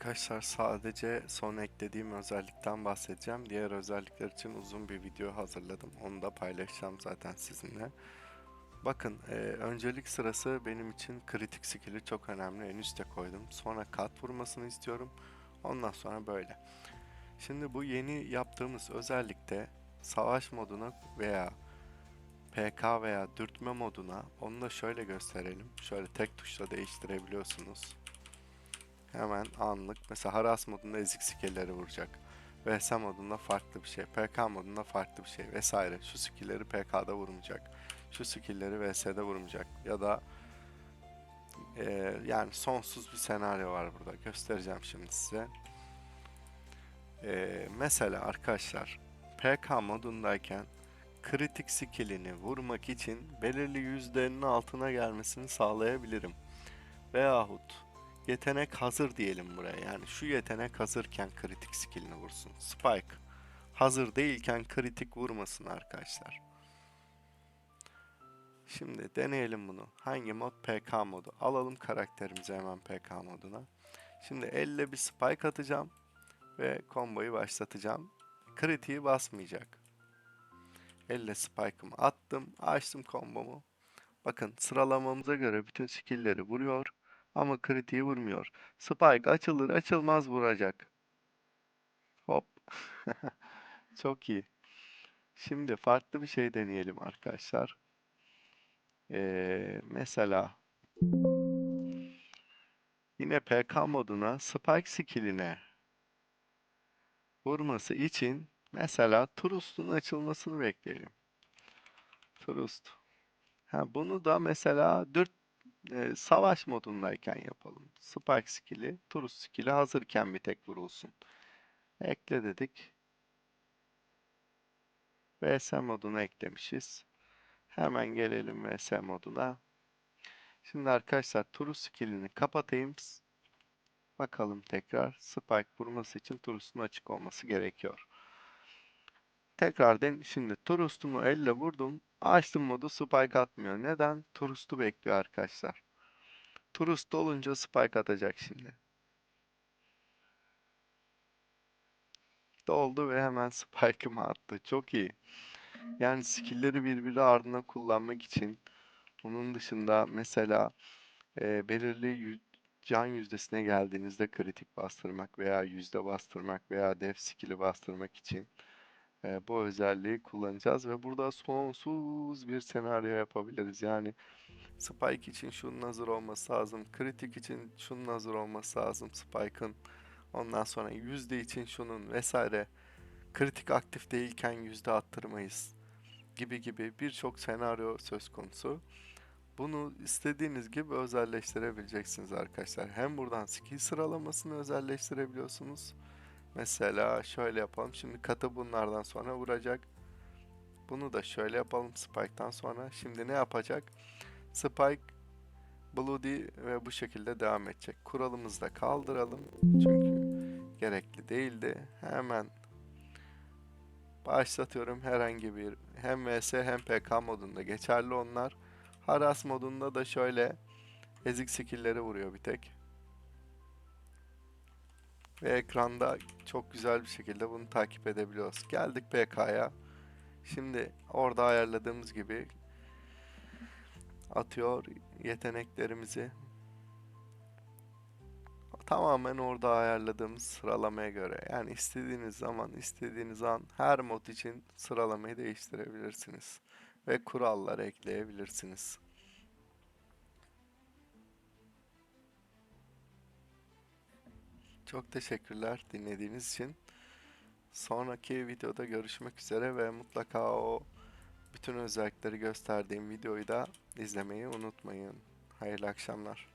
Arkadaşlar sadece son eklediğim özellikten bahsedeceğim. Diğer özellikler için uzun bir video hazırladım. Onu da paylaşacağım zaten sizinle. Bakın e, öncelik sırası benim için kritik skill'i çok önemli. En üste koydum. Sonra kat vurmasını istiyorum. Ondan sonra böyle. Şimdi bu yeni yaptığımız özellikte savaş moduna veya PK veya dürtme moduna onu da şöyle gösterelim. Şöyle tek tuşla değiştirebiliyorsunuz. Hemen anlık. Mesela Haras modunda ezik skill'leri vuracak. VS modunda farklı bir şey. PK modunda farklı bir şey vesaire. Şu skill'leri PK'da vurmayacak. Şu skill'leri VS'de vurmayacak. Ya da e, yani sonsuz bir senaryo var burada. Göstereceğim şimdi size. E, mesela arkadaşlar PK modundayken kritik skill'ini vurmak için belirli yüzdenin altına gelmesini sağlayabilirim. Veyahut yetenek hazır diyelim buraya. Yani şu yetenek hazırken kritik skill'ini vursun. Spike hazır değilken kritik vurmasın arkadaşlar. Şimdi deneyelim bunu. Hangi mod? PK modu. Alalım karakterimizi hemen PK moduna. Şimdi elle bir spike atacağım ve komboyu başlatacağım. Kritiği basmayacak. Elle spike'ımı attım, açtım kombomu. Bakın sıralamamıza göre bütün skill'leri vuruyor ama kritiği vurmuyor. Spike açılır açılmaz vuracak. Hop. Çok iyi. Şimdi farklı bir şey deneyelim arkadaşlar. Ee, mesela yine PK moduna Spike skill'ine vurması için mesela Trust'un açılmasını bekleyelim. Trust. Ha, bunu da mesela dürt e, savaş modundayken yapalım. Spike skill'i, Trust skill'i hazırken bir tek vurulsun. Ekle dedik. VS moduna eklemişiz. Hemen gelelim VS moduna. Şimdi arkadaşlar Trust skill'ini kapatayım. Bakalım tekrar. Spike vurması için Trust'un açık olması gerekiyor. Tekrar den şimdi Trust'umu elle vurdum. Açtım modu Spike atmıyor. Neden? Trust'u bekliyor arkadaşlar. Trust olunca Spike atacak şimdi. Doldu ve hemen Spike'ımı attı. Çok iyi. Yani skill'leri birbiri ardına kullanmak için bunun dışında mesela e, belirli can yüzdesine geldiğinizde kritik bastırmak veya yüzde bastırmak veya def skill'i bastırmak için e, bu özelliği kullanacağız ve burada sonsuz bir senaryo yapabiliriz. Yani Spike için şunun hazır olması lazım. Kritik için şunun hazır olması lazım. Spike'ın. Ondan sonra yüzde için şunun vesaire. Kritik aktif değilken yüzde attırmayız. Gibi gibi birçok senaryo söz konusu. Bunu istediğiniz gibi özelleştirebileceksiniz arkadaşlar. Hem buradan skill sıralamasını özelleştirebiliyorsunuz. Mesela şöyle yapalım. Şimdi katı bunlardan sonra vuracak. Bunu da şöyle yapalım Spike'tan sonra. Şimdi ne yapacak? Spike, Bloody ve bu şekilde devam edecek. Kuralımızı da kaldıralım. Çünkü gerekli değildi. Hemen başlatıyorum herhangi bir hem VS hem PK modunda geçerli onlar. Haras modunda da şöyle ezik skill'leri vuruyor bir tek. Ve ekranda çok güzel bir şekilde bunu takip edebiliyoruz. Geldik PK'ya. Şimdi orada ayarladığımız gibi atıyor yeteneklerimizi. Tamamen orada ayarladığımız sıralamaya göre. Yani istediğiniz zaman, istediğiniz an her mod için sıralamayı değiştirebilirsiniz. Ve kurallar ekleyebilirsiniz. Çok teşekkürler dinlediğiniz için. Sonraki videoda görüşmek üzere ve mutlaka o bütün özellikleri gösterdiğim videoyu da izlemeyi unutmayın. Hayırlı akşamlar.